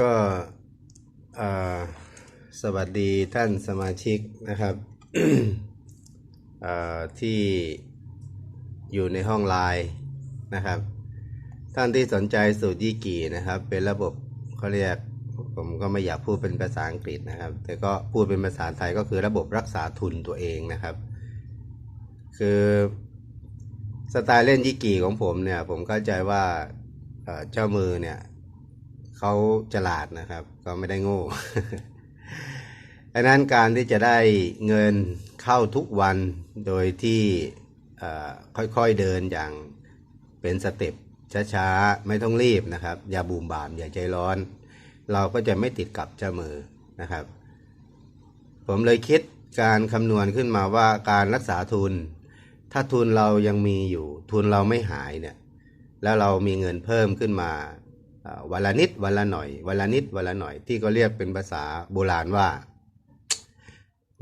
ก็สวัสดีท่านสมาชิกนะครับที่อยู่ในห้องไลน์นะครับ ท่านที่สนใจสูตรยี่กี่นะครับ เป็นระบบเขาเรียกผมก็ไม่อยากพูดเป็นภาษาอังกฤษนะครับ แต่ก็พูดเป็นภาษาไทยก็คือระบบรักษาทุนตัวเองนะครับ คือสไตล์เล่นยี่กี่ของผมเนี่ย ผมเข้าใจว่าเจ้ามือเนี่ย เขาฉลาดนะครับ ก็ไม่ได้โง่ดังนั้นการที่จะได้เงินเข้าทุกวันโดยที่ค่อยๆเดินอย่างเป็นสเต็ปช้าๆ ไม่ต้องรีบนะครับ อย่าบูมบาม อย่าใจร้อน เราก็จะไม่ติดกับเจ้ามือนะครับ ผมเลยคิดการคำนวณขึ้นมาว่าการรักษาทุน ถ้าทุนเรายังมีอยู่ ทุนเราไม่หายเนี่ย แล้วเรามีเงินเพิ่มขึ้นมา วันละนิดวันละหน่อยวันละนิดวันละหน่อยที่ก็เรียกเป็นภาษาโบราณว่า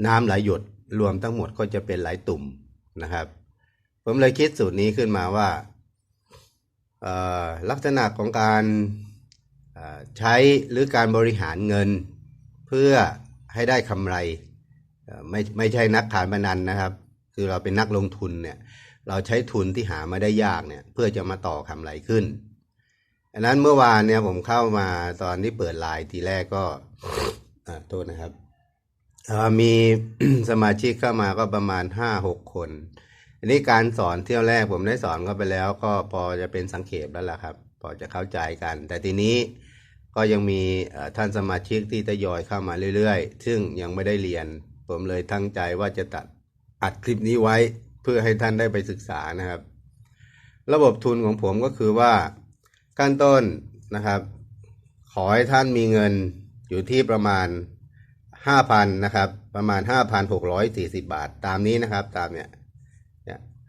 น้ำไหลหยดรวมทั้งหมดก็จะเป็นไหลตุ่มนะครับ ผมเลยคิดสูตรนี้ขึ้นมาว่าลักษณะของการใช้หรือการบริหารเงิน เพื่อให้ได้กำไรไม่ไม่ใช่นักขายพนันนะครับ คือเราเป็นนักลงทุนเนี่ยเราใช้ทุนที่หามาได้ยากเนี่ยเพื่อจะมาต่อกำไรขึ้น อันนั้นเมื่อวานเนี่ยผมเข้ามาตอนที่เปิดไลน์ทีแรกก็อ่าโทษนะครับมีสมาชิกเข้ามาก็ประมาณห้าหกคน อันนี้การสอนเที่ยวแรกผมได้สอนเขาไปแล้ว ก็พอจะเป็นสังเขปแล้วล่ะครับ พอจะเข้าใจกัน แต่ทีนี้ก็ยังมีท่านสมาชิกที่ทยอยเข้ามาเรื่อยๆ ซึ่งยังไม่ได้เรียน ผมเลยตั้งใจว่าจะตัดอัดคลิปนี้ไว้เพื่อให้ท่านได้ไปศึกษานะครับ ระบบทุนของผมก็คือว่า ขั้นต้นนะครับ ขอให้ท่านมีเงินอยู่ที่ประมาณห้าพันนะครับ ประมาณห้าพันหกร้อยสี่สิบาท ตามนี้นะครับ ตามเนี่ย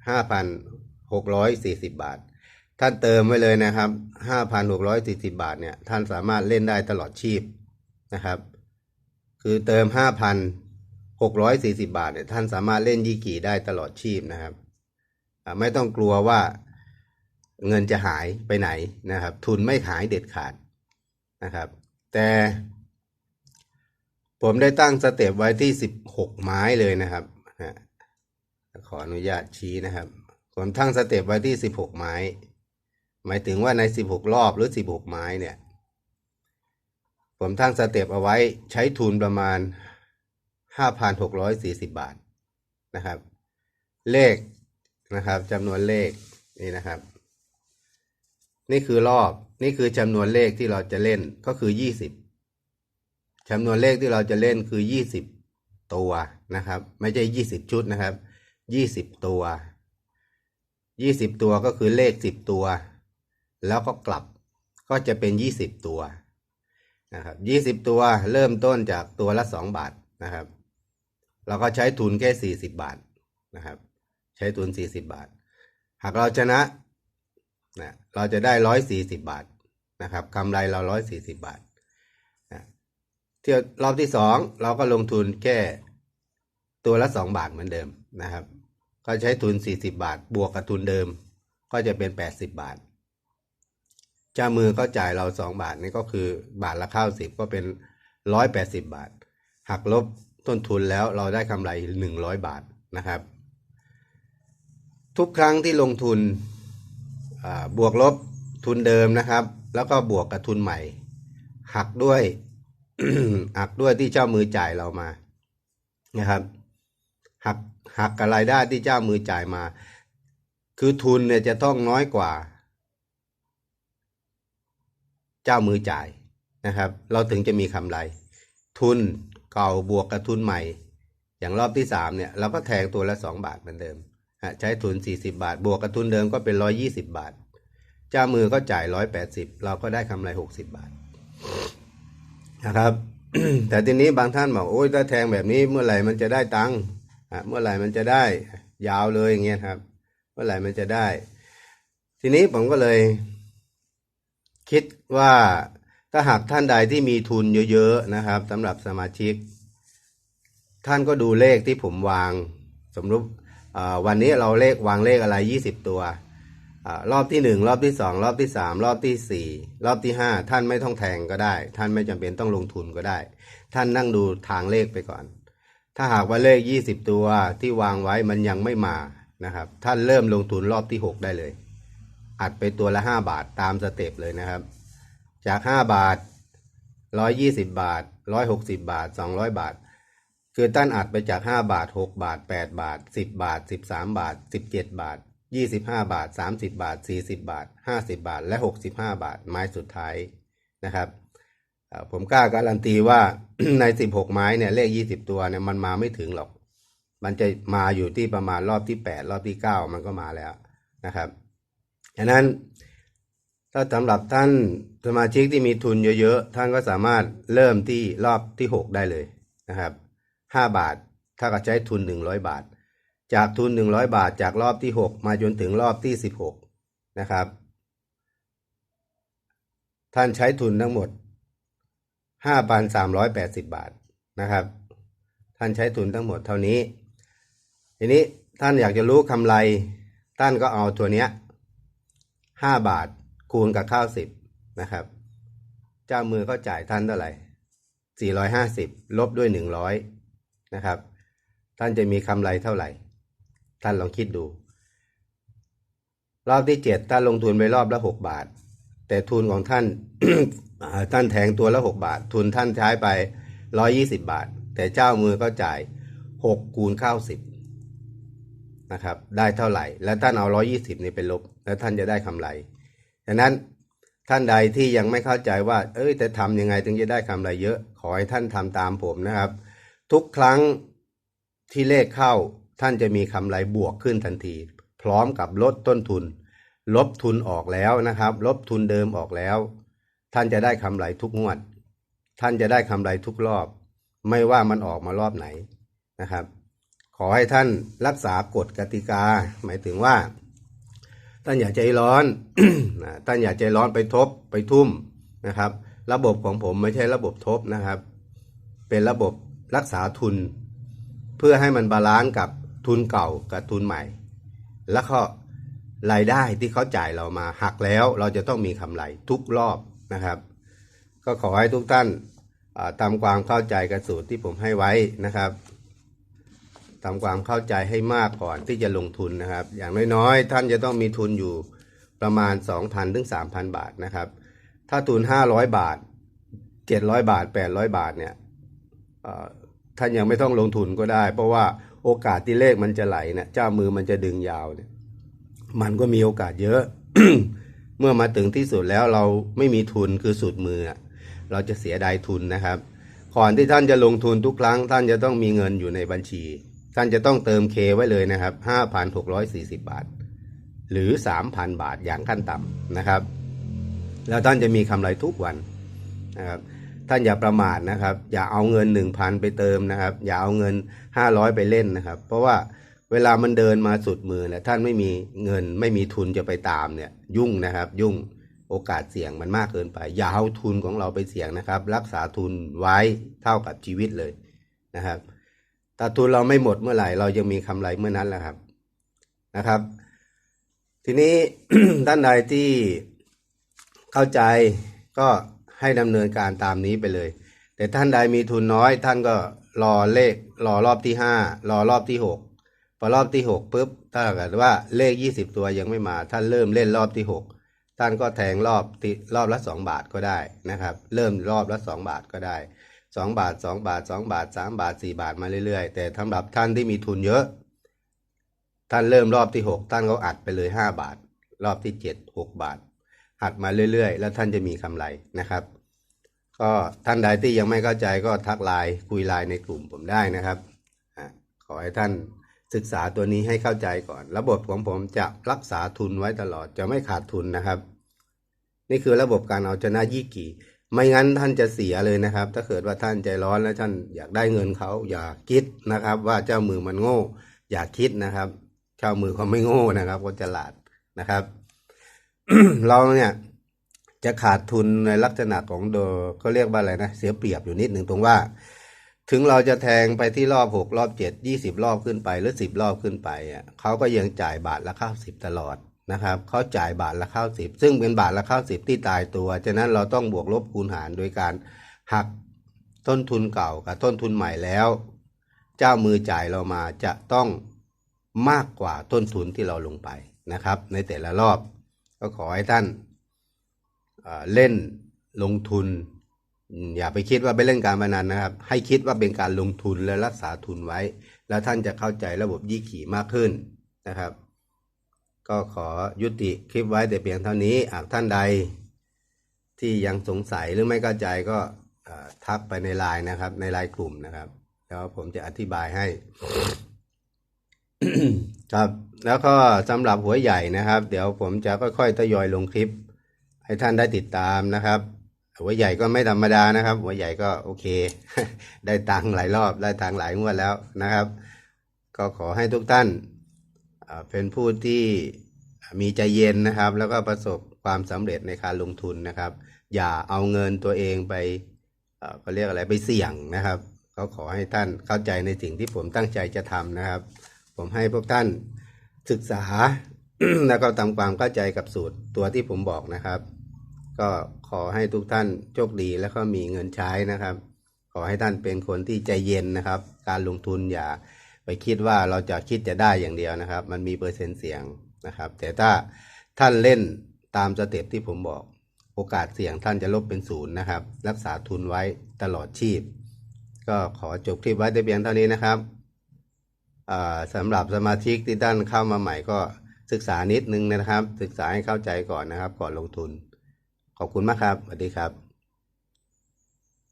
ห้าพันหกร้อยสี่สิบาท ท่านเติมไว้เลยนะครับห้าพันหกร้อยสี่สิบาทเนี่ย ท่านสามารถเล่นได้ตลอดชีพนะครับ คือเติมห้าพันหกร้อยสี่สิบาทเนี่ย ท่านสามารถเล่นยี่กี่ได้ตลอดชีพนะครับ ไม่ต้องกลัวว่า เงินจะหายไปไหนนะครับ ทุนไม่หายเด็ดขาดนะครับ แต่ผมได้ตั้งสเต็ปไว้ที่สิบหกไม้เลยนะครับขออนุญาตชี้นะครับ ผมตั้งสเต็ปไว้ที่สิบหกไม้ หมายถึงว่าในสิบหกรอบหรือสิบหกไม้เนี่ย ผมตั้งสเต็ปเอาไว้ใช้ทุนประมาณห้าพันหกร้อยสี่สิบบาทนะครับ เลขนะครับจำนวนเลขนี่นะครับ นี่คือรอบ นี่คือจำนวนเลขที่เราจะเล่นก็คือยี่สิบจำนวนเลขที่เราจะเล่นคือยี่สิบตัวนะครับ ไม่ใช่ยี่สิบชุดนะครับยี่สิบตัวยี่สิบตัวก็คือเลขสิบตัว แล้วก็กลับก็จะเป็นยี่สิบตัวนะครับยี่สิบตัวเริ่มต้นจากตัวละสองบาทนะครับ เราก็ใช้ทุนแค่สี่สิบบาทนะครับ ใช้ทุนสี่สิบบาท หากเราชนะ นะเราจะได้ร้อยสี่สิบบาทนะครับกำไรเราร้อยสี่สิบบาทนะเที่ยวรอบที่สองเราก็ลงทุนแค่ตัวละสองบาทเหมือนเดิมนะครับ ก็ใช้ทุนสี่สิบบาท บวกกับทุนเดิม ก็จะเป็นแปดสิบบาทเจ้ามือก็จ่ายเราสองบาทนี่ก็คือบาทละข้าวสิบก็เป็นร้อยแปดสิบบาท หักลบต้นทุนแล้วเราได้กำไรหนึ่งร้อยบาทนะครับ ทุกครั้งที่ลงทุน บวกลบทุนเดิมนะครับ แล้วก็บวกกับทุนใหม่ หักด้วยหักด้วยที่เจ้ามือจ่ายเรามานะครับหักหักกับรายได้ที่เจ้ามือจ่ายมา คือทุนเนี่ยจะต้องน้อยกว่า เจ้ามือจ่ายนะครับ เราถึงจะมีกำไร ทุนเก่าบวกกับทุนใหม่ อย่างรอบที่สามเนี่ยเราก็แทงตัวละสองบาทเหมือนเดิม ใช้ทุนสี่สิบาท บวกกับทุนเดิมก็เป็นร้อยี่สิบาท เจ้ามือก็จ่ายร้อยแปดสิบเราก็ได้กำไรหกสิบาทนะครับ แต่ทีนี้บางท่านบอกโอ้ยถ้าแทงแบบนี้เมื่อไหร่มันจะได้ตังค์เมื่อไหร่มันจะได้ยาวเลยอย่างเงี้ยครับ เมื่อไหร่มันจะได้ ทีนี้ผมก็เลย คิดว่าถ้าหากท่านใดที่มีทุนเยอะๆนะครับสำหรับสมาชิก ท่านก็ดูเลขที่ผมวางสมรุป วันนี้เราเลขวางเลขอะไรยี่สิบตัวอรอบที่หนึ่งรอบที่สองรอบที่สามรอบที่สี่รอบที่ห้าท่านไม่ต้องแทงก็ได้ ท่านไม่จำเป็นต้องลงทุนก็ได้ ท่านนั่งดูทางเลขไปก่อน ถ้าหากว่าเลขยี่สิบตัวที่วางไว้มันยังไม่มานะครับ ท่านเริ่มลงทุนรอบที่หกได้เลย อัดไปตัวละห้าบาทตามสเต็ปเลยนะครับ จากห้าบาทร้อยยี่สิบบาทร้อยหกสิบาทสองร้อยบาท คือท่านอัดไปจากห้าบาทหกบาทแปดบาทสิบบาทสิบสามบาทสิบเจ็ดบาทยี่สิบห้าบาทสามสิบบาทสี่สิบาทห้าสิบาท และหกสิบห้าบาท ไม้สุดท้ายนะครับ ผมกล้าการันตีว่าในสิบหกไม้เนี่ยเลขยี่สิบตัวเนี่ยมันมาไม่ถึงหรอก มันจะมาอยู่ที่ประมาณรอบที่แปดรอบที่เก้ามันก็มาแล้วนะครับฉะนั้นถ้าสำหรับท่านสมาชิกที่มีทุนเยอะๆ ท่านก็สามารถเริ่มที่รอบที่หกได้เลยนะครับ ห้าบาท ถ้ากับใช้ทุนหนึ่งร้อยบาท จากทุนหนึ่งร้อยบาทจากรอบที่หกมาจนถึงรอบที่สิบหกนะครับ ท่านใช้ทุนทั้งหมดห้าพันสามร้อยแปดสิบบาทนะครับ ท่านใช้ทุนทั้งหมดเท่านี้ ทีนี้ท่านอยากจะรู้กำไร ท่านก็เอาตัวเนี้ยห้าบาทคูณกับข้าวสิบนะครับ เจ้ามือก็จ่ายท่านเท่าไหร่สี่ร้อยห้าสิบลบด้วยหนึ่งร้อย นะครับ ท่านจะมีกำไรเท่าไหร่ ท่านลองคิดดู รอบที่เจ็ดท่านลงทุนไปรอบละหกบาท แต่ทุนของท่านท่านแทงตัวละหกบาท ทุนท่านใช้ไปร้อยี่สิบาท แต่เจ้ามือก็จ่ายหกคูณเก้าสิบนะครับ ได้เท่าไหร่ แล้วท่านเอาร้อยี่สิบนี่ไปลบ แล้วท่านจะได้กำไรฉะนั้นท่านใดที่ยังไม่เข้าใจว่า เอ้ยแต่ทำยังไงถึงจะได้กำไรเยอะ ขอให้ท่านทำตามผมนะครับ ทุกครั้งที่เลขเข้าท่านจะมีกำไรบวกขึ้นทันที พร้อมกับลดต้นทุน ลบทุนออกแล้วนะครับ ลบทุนเดิมออกแล้ว ท่านจะได้กำไรทุกงวด ท่านจะได้กำไรทุกรอบ ไม่ว่ามันออกมารอบไหนนะครับ ขอให้ท่านรักษากฎกติกา หมายถึงว่า ท่านอย่าใจร้อนท่านอย่าใจร้อนไปทบไปทุ่มนะครับ ระบบของผมไม่ใช่ระบบทบนะครับ เป็นระบบ รักษาทุน เพื่อให้มันบาลานซ์กับทุนเก่ากับทุนใหม่ แล้วก็รายได้ที่เขาจ่ายเรามาหักแล้วเราจะต้องมีกำไรทุกรอบนะครับ ก็ขอให้ทุกท่านทำความเข้าใจกับสูตรที่ผมให้ไว้นะครับทำความเข้าใจให้มากก่อนที่จะลงทุนนะครับ อย่างน้อยๆ ท่านจะต้องมีทุนอยู่ประมาณ 2,000ถึง3,000 บาทนะครับ ถ้าทุน 500 บาท 700 บาท 800 บาทเนี่ย ท่านยังไม่ต้องลงทุนก็ได้ เพราะว่าโอกาสที่เลขมันจะไหลเนี่ยเจ้ามือมันจะดึงยาวเนี่ยมันก็มีโอกาสเยอะ เมื่อมาถึงที่สุดแล้วเราไม่มีทุนคือสุดมือ เราจะเสียดายทุนนะครับ ก่อนที่ท่านจะลงทุนทุกครั้ง ท่านจะต้องมีเงินอยู่ในบัญชี ท่านจะต้องเติมเคไว้เลยนะครับ 5,640 บาท หรือ 3,000 บาทอย่างขั้นต่ำนะครับ แล้วท่านจะมีกำไรทุกวันนะครับ ท่านอย่าประมาทนะครับ อย่าเอาเงิน 1,000 ไปเติมนะครับ อย่าเอาเงิน 500 ไปเล่นนะครับ เพราะว่าเวลามันเดินมาสุดมือเนี่ยท่านไม่มีเงินไม่มีทุนจะไปตามเนี่ยยุ่งนะครับ ยุ่งโอกาสเสี่ยงมันมากเกินไป อย่าเอาทุนของเราไปเสี่ยงนะครับ รักษาทุนไว้เท่ากับชีวิตเลยนะครับถ้าทุนเราไม่หมดเมื่อไหร่เรายังมีกำไรเมื่อนั้นแหละครับนะครับ ทีนี้ท่านใดที่เข้าใจก็ ให้ดำเนินการตามนี้ไปเลย แต่ท่านใดมีทุนน้อย ท่านก็รอเลขรอรอบที่ห้ารอรอบที่หกพอรอบที่หกปุ๊บถ้าเกิดว่าเลขยี่สิบตัวยังไม่มา ท่านเริ่มเล่นรอบที่หกท่านก็แทงรอบที่รอบละสองบาทก็ได้นะครับ เริ่มรอบละสองบาทก็ได้สองบาทสองบาทสองบาทสามบาทสี่บาทมาเรื่อยๆ แต่สำหรับท่านที่มีทุนเยอะ ท่านเริ่มรอบที่หกท่านก็อัดไปเลยห้าบาท รอบที่เจ็ดหกบาท อัดมาเรื่อย ๆ แล้วท่านจะมีกำไรนะครับ ก็ท่านใดที่ยังไม่เข้าใจก็ทักไลน์คุยไลน์ในกลุ่มผมได้นะครับขอให้ท่านศึกษาตัวนี้ให้เข้าใจก่อน ระบบของผมจะรักษาทุนไว้ตลอดจะไม่ขาดทุนนะครับ นี่คือระบบการเอาชนะยี่กี่ ไม่งั้นท่านจะเสียเลยนะครับ ถ้าเกิดว่าท่านใจร้อนแล้วท่านอยากได้เงินเขาอย่าคิดนะครับ ว่าเจ้ามือมันโง่ อย่าคิดนะครับ เจ้ามือเขาไม่โง่นะครับเขาฉลาดนะครับ เราเนี่ยจะขาดทุนในลักษณะของโดก็เรียกว่าอะไรนะ เสียเปรียบอยู่นิดหนึ่งตรงว่า ถึงเราจะแทงไปที่รอบหกรอบเจ็ดยี่สิบรอบขึ้นไป หรือสิบรอบขึ้นไปอะเขาก็ยังจ่ายบาทละข้าสิบตลอดนะครับเขาจ่ายบาทละข้าวสิบซึ่งเป็นบาทละข้าวสิบที่ตายตัวฉะนั้นเราต้องบวกลบคูณหารโดยการหักต้นทุนเก่ากับต้นทุนใหม่แล้ว เจ้ามือจ่ายเรามาจะต้องมากกว่าต้นทุนที่เราลงไปนะครับ ในแต่ละรอบ ก็ขอให้ท่านเล่นลงทุน อย่าไปคิดว่าไปเล่นการพนันนะครับ ให้คิดว่าเป็นการลงทุนและรักษาทุนไว้ แล้วท่านจะเข้าใจระบบยี่ขี่มากขึ้นนะครับ ก็ขอยุติคลิปไว้แต่เพียงเท่านี้หากท่านใด ที่ยังสงสัยหรือไม่เข้าใจก็ทักไปในไลน์นะครับ ในไลน์กลุ่มนะครับ แล้วผมจะอธิบายให้ ครับ แล้วก็สำหรับหัวใหญ่นะครับ เดี๋ยวผมจะค่อยๆทยอยลงคลิป ให้ท่านได้ติดตามนะครับ หัวใหญ่ก็ไม่ธรรมดานะครับ หัวใหญ่ก็โอเค ได้ตังค์หลายรอบได้ตังค์หลายงวดแล้วนะครับ ก็ขอให้ทุกท่านเป็นผู้ที่มีใจเย็นนะครับ แล้วก็ประสบความสำเร็จในการลงทุนนะครับ อย่าเอาเงินตัวเองไปเอ่อก็เรียกอะไรไปเสี่ยงนะครับก็ขอให้ท่านเข้าใจในสิ่งที่ผมตั้งใจจะทำนะครับ ผมให้พวกท่าน ศึกษาแล้วก็ทำความเข้าใจกับสูตรตัวที่ผมบอกนะครับ ก็ขอให้ทุกท่านโชคดีแล้วก็มีเงินใช้นะครับ ขอให้ท่านเป็นคนที่ใจเย็นนะครับ การลงทุนอย่าไปคิดว่าเราจะคิดจะได้อย่างเดียวนะครับ มันมีเปอร์เซ็นต์เสี่ยงนะครับ แต่ถ้าท่านเล่นตามสเต็ปที่ผมบอก โอกาสเสี่ยงท่านจะลบเป็นศูนย์นะครับ รักษาทุนไว้ตลอดชีพ ก็ขอจบคลิปไว้แต่เพียงเท่านี้นะครับ สำหรับสมาชิกที่ด้านเข้ามาใหม่ก็ศึกษานิดนึงนะครับ ศึกษาให้เข้าใจก่อนนะครับ ก่อนลงทุน ขอบคุณมากครับสวัสดีครับ